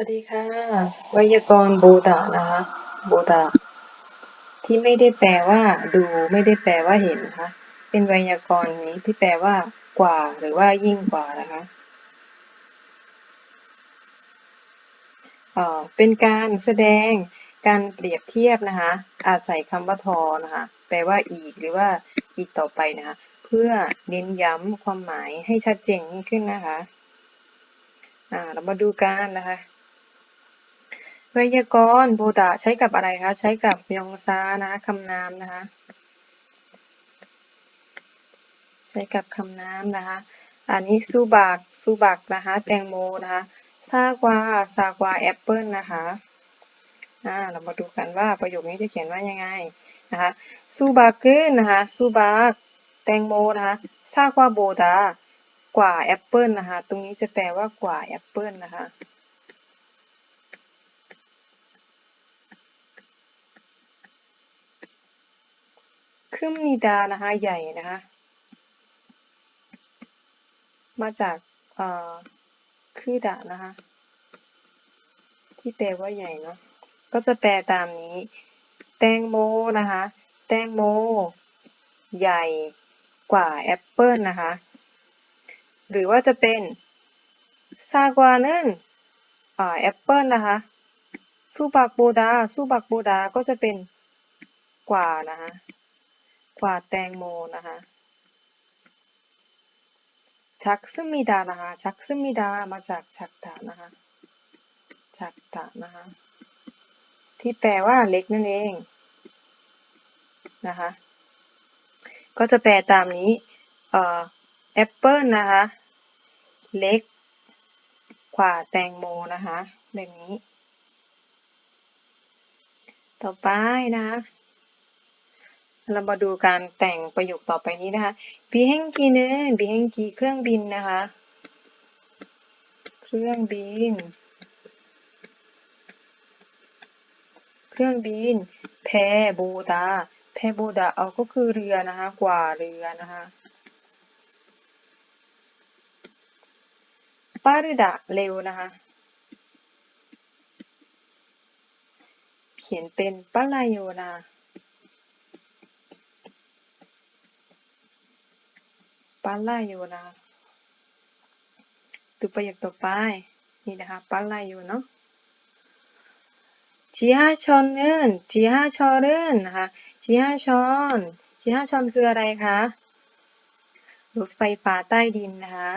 วัสดีค่ะ ไวยากรณ์โบตะนะคะโบตะที่ไม่ได้แปลว่า ดูไม่ได้แปลว่าเห็นนะคะ เป็นไวยากรณ์นี้ที่แปลว่า กว่า หรือว่ายิ่งกว่านะคะเอ่อเป็นการแสดงการเปรียบเทียบนะคะ อาศัยคำว่าทอนะคะ แปลว่าอีกหรือว่าอีกต่อไปนะคะ เพื่อเน้นย้ำความหมายให้ชัดเจนยิ่งขึ้นนะคะ อ่า เรามาดูกันนะคะ วยากรณ์โบตะใช้กับอะไรคะ ใช้กับยองซานะคะคำนามนะคะ ใช้กับคำนามนะคะ อันนี้ซูบักซูบักนะคะ แตงโมนะคะซากวาซากวาแอปเปิลนะคะอ่าเรามาดูกันว่าประโยคนี้จะเขียนว่ายังไงนะคะซูบักขึ้นนะคะซูบักแตงโมนะคะซากวาโบตะกว่าแอปเปิลนะคะ ตรงนี้จะแปลว่ากว่าแอปเปิลนะคะ คึมนิดานะคะใหญ่นะคะมาจากเอ่อคือดะนะคะที่แปลว่าใหญ่เนาะก็จะแปลตามนี้ แตงโมนะคะแตงโม ใหญ่กว่าแอปเปิลนะคะหรือว่าจะเป็นซากวานึนอ่าแอปเปิลนะคะซูบักโบดาซูบักโบดาก็จะเป็นกว่านะคะ กว่าแตงโมนะคะชักซึมิดานะคะชักซึมิดามาจากชักตะนะคะชักตะนะคะที่แปลว่าเล็กนั่นเองนะคะ ก็จะแปลตามนี้เอ่อแอปเปิลนะคะ เล็กกว่าแตงโมนะคะ แบบนี้ ต่อไปนะ เรามาดูการแต่งประโยคต่อไปนี้นะคะบิเฮงกีเนบิเฮงกีเครื่องบินนะคะ เครื่องบิน เครื่องบิน แพโบดา แพโบดาเอาก็คือเรือนะคะ กว่าเรือนะคะปารุดะเร็วนะคะ เขียนเป็นปะลายโยนา ปาลายโยนาดูประโยคต่อไปนี่นะคะปาลายโยเนาะจีฮาชอนเนินจีฮาชอเนินนะคะจีฮาชอนจีฮาชอนคืออะไรคะรถไฟฟ้าใต้ดินนะคะ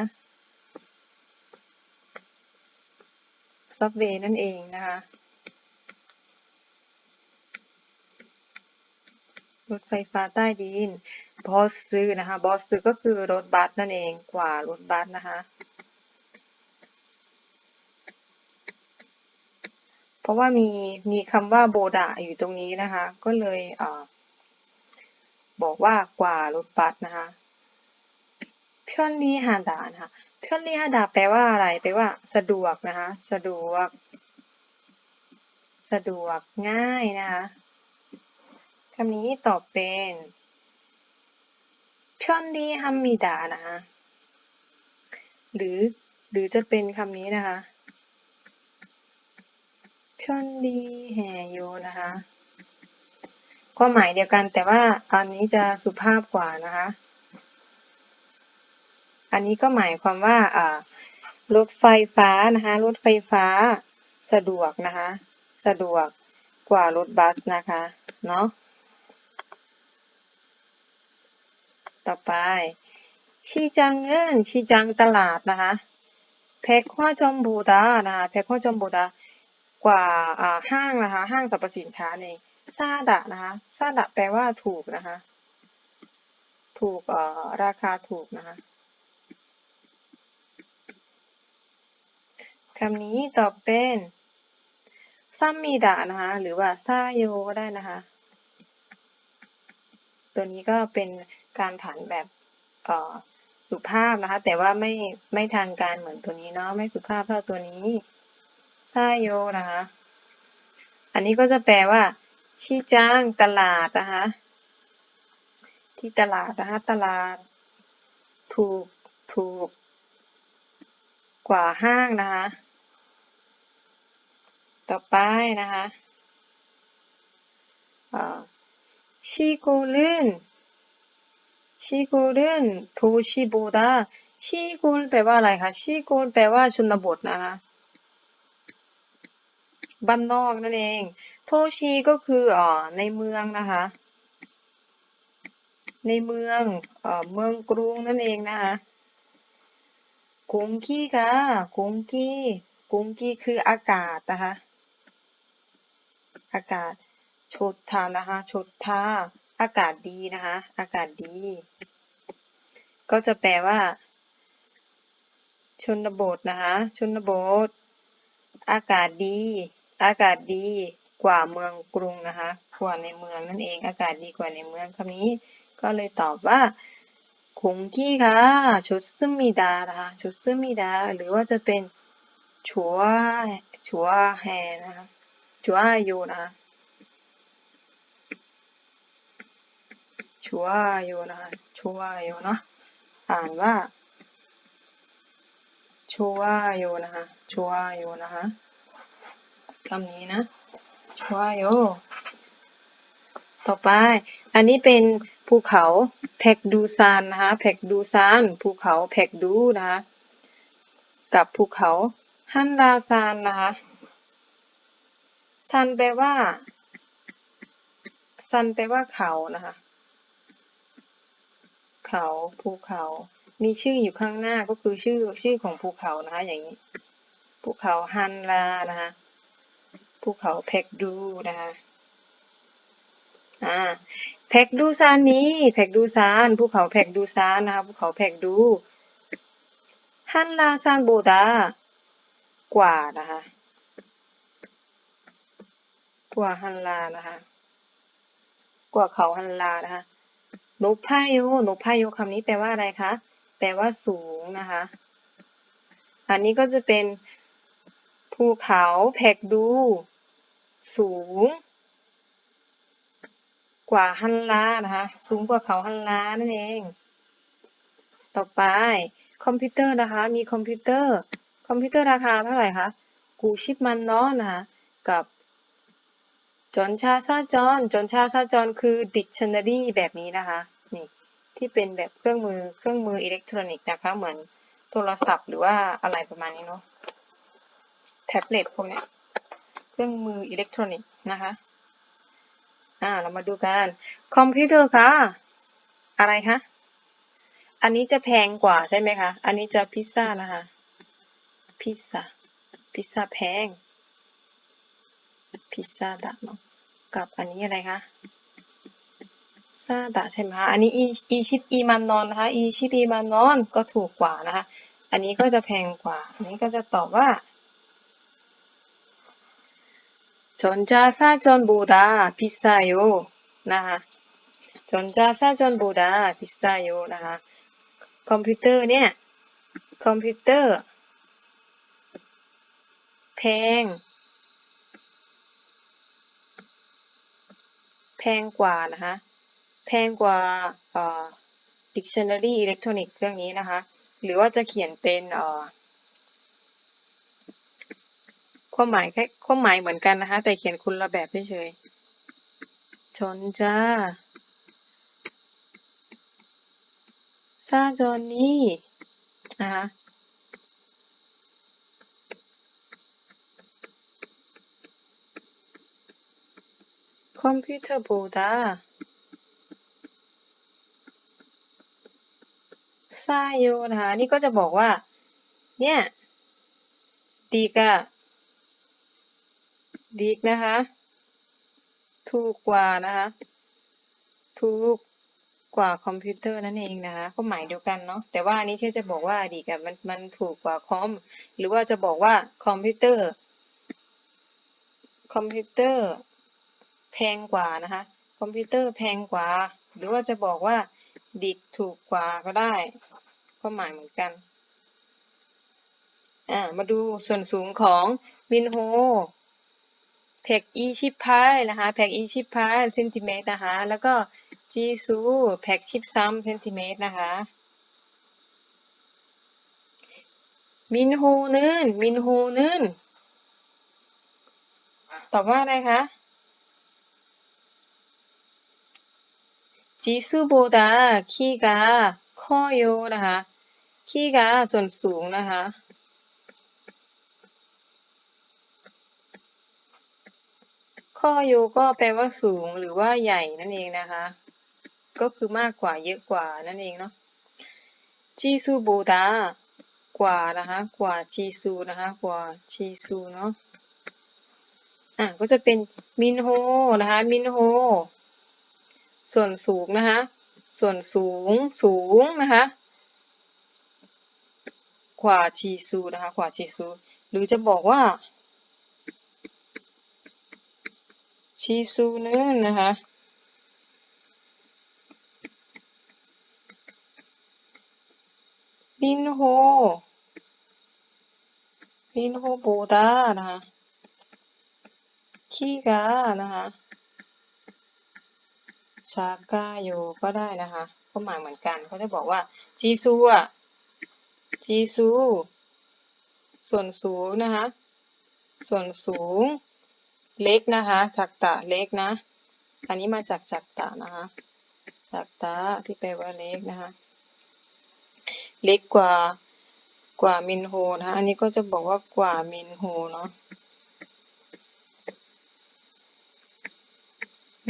ซับเวย์นั่นเองนะคะ รถไฟฟ้าใต้ดินบอสซื้อนะคะบอสซื้อก็คือรถบัสนั่นเองกว่ารถบัสนะคะเพราะว่ามีมีคำว่าโบดะอยู่ตรงนี้นะคะ ก็เลยเอบอกว่ากว่ารถบัสนะคะเพื่อนลีฮาดานะคะเพื่อนลีฮาดาแปลว่าอะไรแปลว่า สะดวกนะคะ สะดวก สะดวกง่ายนะคะ คำนี้ตอบเป็นพยอนดีฮัมมิดานะคะหรือหรือจะเป็นคำนี้นะคะพยอนดีแฮโยนะคะความหมายเดียวกันแต่ว่าอันนี้จะสุภาพกว่านะคะ อันนี้ก็หมายความว่ารถไฟฟ้านะคะรถไฟฟ้าสะดวกนะคะ สะดวกกว่ารถบัสนะคะเนาะ ต่อไป ชีจังเงินชีจังตลาดนะคะแพ็คว่าจอมบูดานะคะแพ็คว่าจอมบูดากว่าอ่าห้างนะคะ ห้างสรรพสินค้าเองซาดะนะคะซาดะแปลว่าถูกนะคะ ถูกเอ่อราคาถูกนะคะคำนี้ตอบเป็นซัมมีดะนะคะ หรือว่าซาโยก็ได้นะคะ ตัวนี้ก็เป็น การผันแบบสุภาพนะคะ แต่ว่าไม่ไม่ทางการเหมือนตัวนี้เนาะไม่สุภาพเท่าตัวนี้ซาโยนะคะ อันนี้ก็จะแปลว่าชี้จ้างตลาดนะคะที่ตลาดนะคะตลาด ถูกถูกกว่าห้างนะคะ ต่อไปนะคะชิโกเล่น 시골은 도시보다 시골แปลว่าอะไรคะ시골แปลว่าชนบทนะคะ บ้านนอกนั่นเอง โทชีก็คืออ่อในเมืองนะคะ ในเมืองเอ่อเมืองกรุงนั่นเองนะคะกงกี้ค่ะกงกี้กงกี้คืออากาศนะคะ อากาศชดทานะคะชดทา อากาศดีนะคะ อากาศดี ก็จะแปลว่า ชนบทนะคะ ชนบท อากาศดี อากาศดีกว่าเมืองกรุงนะคะ กว่าในเมืองนั่นเอง อากาศดีกว่าในเมืองคำนี้ ก็เลยตอบว่าคงกี้ค่ะชุดซึมิดานะคะชุดซึมิดา หรือว่าจะเป็นชัวชัวแฮนะคะชัวโยนะคะ ชัวโยนะคะชัวโยเนาะอ่านว่าชัวโยนะคะชัวโยนะคะคำนี้นะชัวโยต่อไป อันนี้เป็นภูเขาแพกดูซานนะคะแพกดูซานภูเขาแพกดูนะคะกับภูเขาฮันดาซานนะคะซันแปลว่าซันแปลว่าเขานะคะ เขา ภูเขา มีชื่ออยู่ข้างหน้าก็คือชื่อชื่อของภูเขานะคะ อย่างนี้ ภูเขาฮันลานะคะ ภูเขาแพกดูนะคะ อ่าแพกดูซานนี้แพกดูซาน ภูเขาแพกดูซานนะคะ ภูเขาแพกดูฮันลาซานโบดากว่านะคะ กว่าฮันลานะคะ กว่าเขาฮันลานะคะ นพาโยนพาโยคำนี้แปลว่าอะไรคะ แปลว่าสูงนะคะ อันนี้ก็จะเป็นภูเขาแพกดู สูง กว่าฮันลานะคะ สูงกว่าเขาฮันลานั่นเอง ต่อไป คอมพิวเตอร์นะคะ มีคอมพิวเตอร์ คอมพิวเตอร์ราคาเท่าไหร่คะ กูชิปมันเนาะนะคะ กับ จอนชาซาจอนจอนชาซาจอนคือดิกชันนารีแบบนี้นะคะนี่ที่เป็นแบบเครื่องมือเครื่องมืออิเล็กทรอนิกส์นะคะ เหมือนโทรศัพท์หรือว่าอะไรประมาณนี้เนาะแท็บเล็ตพวกเนี้ยเครื่องมืออิเล็กทรอนิกส์นะคะอ่าเรามาดูกันคอมพิวเตอร์ค่ะ อะไรคะอันนี้จะแพงกว่าใช่ไหมคะ อันนี้จะพิซซ่านะคะ พิซซ่า พิซซ่าแพง พิซซ่าดะเนาะกับอันนี้อะไรคะซาดะใช่ไหมคะ อันนี้อีชิตอีมันนอนนะคะ อีชิตอีมันนอนก็ถูกกว่านะคะ อันนี้ก็จะแพงกว่า อันนี้ก็จะตอบว่าจนจ้าซาจนบูดาพิซซ่าโยนะคะจนจ้าซาจนบูดาพิซซ่าโยนะคะ คอมพิวเตอร์เนี่ย คอมพิวเตอร์ แพง แพงกว่านะคะแพงกว่าเอ่อ dictionary อิเล็กทรอนิกส์เครื่องนี้นะคะ หรือว่าจะเขียนเป็นเอ่อความหมายแค่ความหมายเหมือนกันนะคะ แต่เขียนคนละแบบเฉยชนจ้าซาจอนนี่นะคะ คอมพิวเตอร์โบดาซาโยนะคะนี่ก็จะบอกว่า เนี่ยดีกะดีกนะคะ ถูกกว่านะคะ ถูกกว่าคอมพิวเตอร์นั่นเองนะคะ ก็หมายเดียวกันเนาะแต่ว่าอันนี้แค่จะบอกว่าดีกับมันมันถูกกว่าคอม หรือว่าจะบอกว่าคอมพิวเตอร์ คอมพิวเตอร์ แพงกว่านะคะ คอมพิวเตอร์แพงกว่า หรือว่าจะบอกว่าดิกถูกกว่าก็ได้ก็หมายเหมือนกัน อ่า มาดูส่วนสูงของมินโฮแพ็กอีชิปพายนะคะแพ็กอีชิปพายเซนติเมตรนะคะ แล้วก็จีซูแพ็กชิปซ้ำเซนติเมตรนะคะ มินโฮนึนมินโฮนึนตอบว่าอะไรคะ 지수보다 키가 커요 นะคะ คีกาส่วนสูงนะคะ ข้อโยก็แปลว่าสูงหรือว่าใหญ่นั่นเองนะคะ ก็คือมากกว่าเยอะกว่านั่นเองเนาะจีซูโบดากว่านะคะ กว่าจีซูนะคะ กว่าจีซูเนาะ อ่ะก็จะเป็นมินโฮนะคะ มินโฮ ส่วนสูงนะคะ ส่วนสูงสูงนะคะกว่าจีซูนะคะกว่าจีซู หรือจะบอกว่าชีซูนึนนะคะมินโฮมินโฮโบดานะคะคีกานะคะ ชากาโยก็ได้นะคะก็หมายเหมือนกันเขาจะบอกว่าจีซูอะจีซูส่วนสูงนะคะ ส่วนสูงเล็กนะคะจักตะเล็กนะ อันนี้มาจากจักตะนะคะจักตะที่แปลว่าเล็กนะคะ เล็กกว่ากว่ามินโฮนะคะ อันนี้ก็จะบอกว่ากว่ามินโฮเนาะ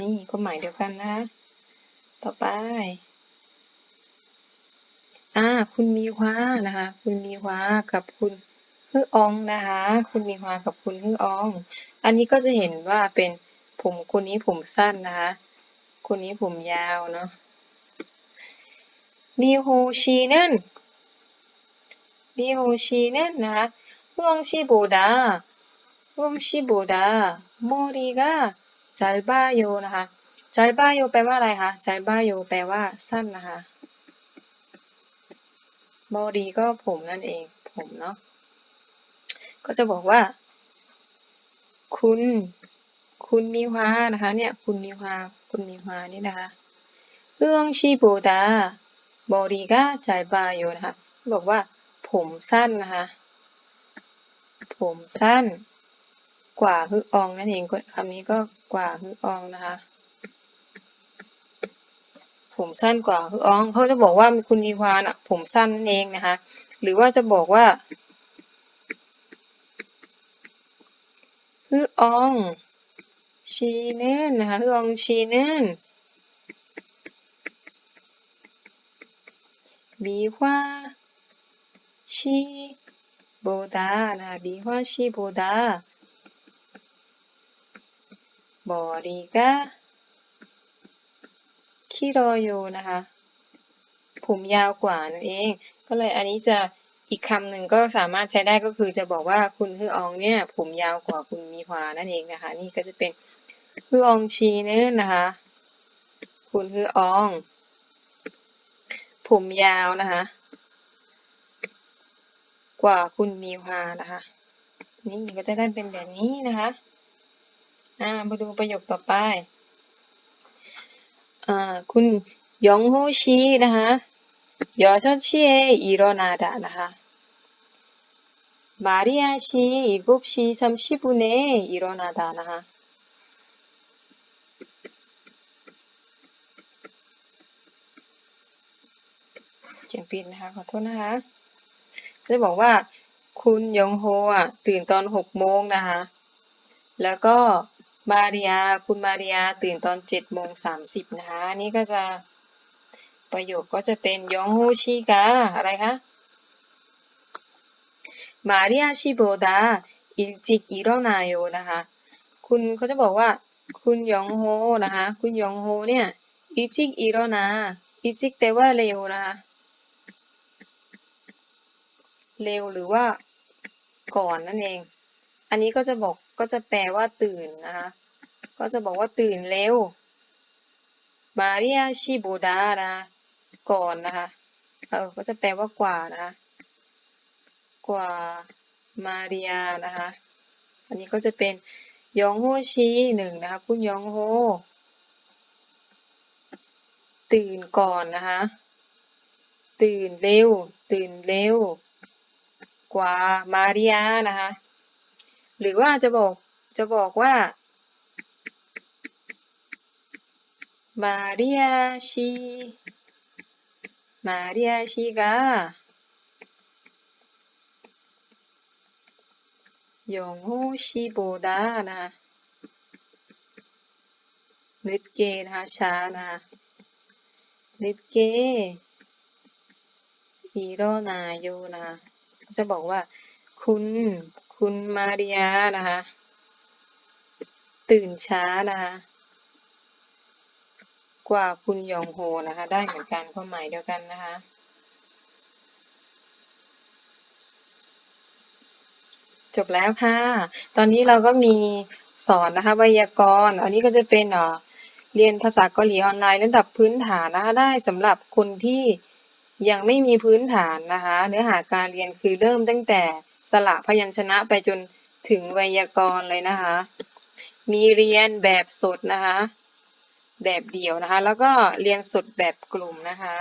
นี่ก็หมายเดียวกันนะต่อไป อ่า คุณมีฮวานะคะ คุณมีฮวากับคุณฮืออองนะคะ คุณมีฮวากับคุณฮือออง อันนี้ก็จะเห็นว่าเป็นผมคนนี้ผมสั้นนะคะ คนนี้ผมยาวเนาะมีโฮชีนั่นมีโฮชีนั่นนะคะฮืองชีโบดาฮืองชีโบดามอรีกา จัลบาโยนะคะจัลบาโยแปลว่าอะไรคะจัลบาโยแปลว่าสั้นนะคะมอรีก็ผมนั่นเอง ผมเนาะก็จะบอกว่า คุณ คุณมีฮวานะคะ เนี่ย คุณมีฮวาคุณมีฮวานี่นะคะเรื่องชีโบดาบอรีก็จายบาโยนะคะบอกว่า ผมสั้นนะคะ ผมสั้น กว่าฮึออองนั่นเองคำนี้ก็กว่าฮึออองนะคะ ผมสั้นกว่าฮึออองเขาจะบอกว่าคุณมีวาน่ะ ผมสั้นนั่นเองนะคะ หรือว่าจะบอกว่าฮึออองชีเนนนะคะฮึออองชีเนนบีฮวาชีโบดานะคะบีฮวาชีโบดา บอดีกาคิโรโยนะคะ ผมยาวกว่านั่นเอง ก็เลยอันนี้จะอีกคำหนึ่งก็สามารถใช้ได้ก็คือจะบอกว่าคุณฮืออองเนี่ย ผมยาวกว่าคุณมีฮวานั่นเองนะคะ นี่ก็จะเป็นฮืออองชีเนี่ยนะคะ คุณฮือออง ผมยาวนะคะ กว่าคุณมีฮวานะคะ นี่ก็จะได้เป็นแบบนี้นะคะ่ามาดูประโยคต่อไปอ่าคุณยองโฮชีนะคะยอชอชีเออีรอนาดะนะคะมาริอาชีอีกุบชีสามสิบนเนอีรนาดะนะคะเขียนผิดนะคะขอโทษนะคะจะบอกว่าคุณยองโฮอะตื่นตอนหกโมงนะคะ แล้วก็ มาริยา คุณมาริยาตื่นตอนเจ็ดโมงสามสิบนะคะ นี่ก็จะประโยคก็จะเป็นยองโฮชิกาอะไรคะมาริยาชิโบดาอิจิกอิโรนาโยนะคะ คุณเขาจะบอกว่า คุณยองโฮนะคะ คุณยองโฮเนี่ยอิจิกอิโรนาอิจิกแปลว่าเร็วนะคะเร็วหรือว่าก่อนนั่นเอง อันนี้ก็จะบอกก็จะแปลว่าตื่นนะคะก็จะบอกว่าตื่นเร็วมาเรียชิบูดานะก่อนนะคะเออก็จะแปลว่ากว่านะกว่ามาเรียนะคะอันนี้ก็จะเป็นยองโฮชีหนึ่งนะคะคุณยองโฮตื่นก่อนนะคะ ตื่นเร็ว ตื่นเร็ว กว่ามาเรียนะคะ หรือว่าจะบอกจะบอกว่ามาเรียชีมาเรียชิกาโยงฮูชิโบดานะคะนิดเกนะชานะคะนิดเกอีโรนาโยนะะจะบอกว่า คุณ คุณมาริยานะคะ ตื่นช้านะคะ กว่าคุณยองโฮนะคะ ได้เหมือนกันความหมายเดียวกันนะคะจบแล้วค่ะ ตอนนี้เราก็มีสอนนะคะไวยากรณ์ อันนี้ก็จะเป็นเอ่อเรียนภาษาเกาหลีออนไลน์ระดับพื้นฐานนะคะ ได้สำหรับคนที่ยังไม่มีพื้นฐานนะคะ เนื้อหาการเรียนคือเริ่มตั้งแต่ สระพยัญชนะไปจนถึงไวยากรณ์เลยนะคะ มีเรียนแบบสดนะคะ แบบเดี่ยวนะคะ แล้วก็เรียนสดแบบกลุ่มนะคะ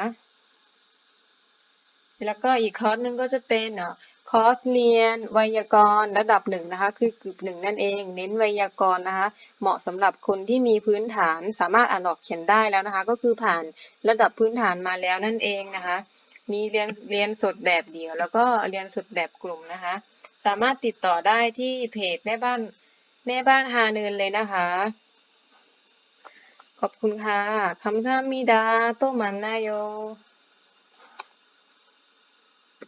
แล้วก็อีกคอร์สหนึ่งก็จะเป็นคอร์สเรียนไวยากรณ์ระดับหนึ่งนะคะ คือกลุ่มหนึ่งนั่นเอง เน้นไวยากรณ์นะคะ เหมาะสำหรับคนที่มีพื้นฐานสามารถอ่านออกเขียนได้แล้วนะคะ ก็คือผ่านระดับพื้นฐานมาแล้วนั่นเองนะคะ มีเรียนเรียนสดแบบเดียว แล้วก็เรียนสดแบบกลุ่มนะคะ สามารถติดต่อได้ที่เพจแม่บ้านแม่บ้านฮาเนินเลยนะคะ ขอบคุณค่ะคำสามิดาโตมันนายโย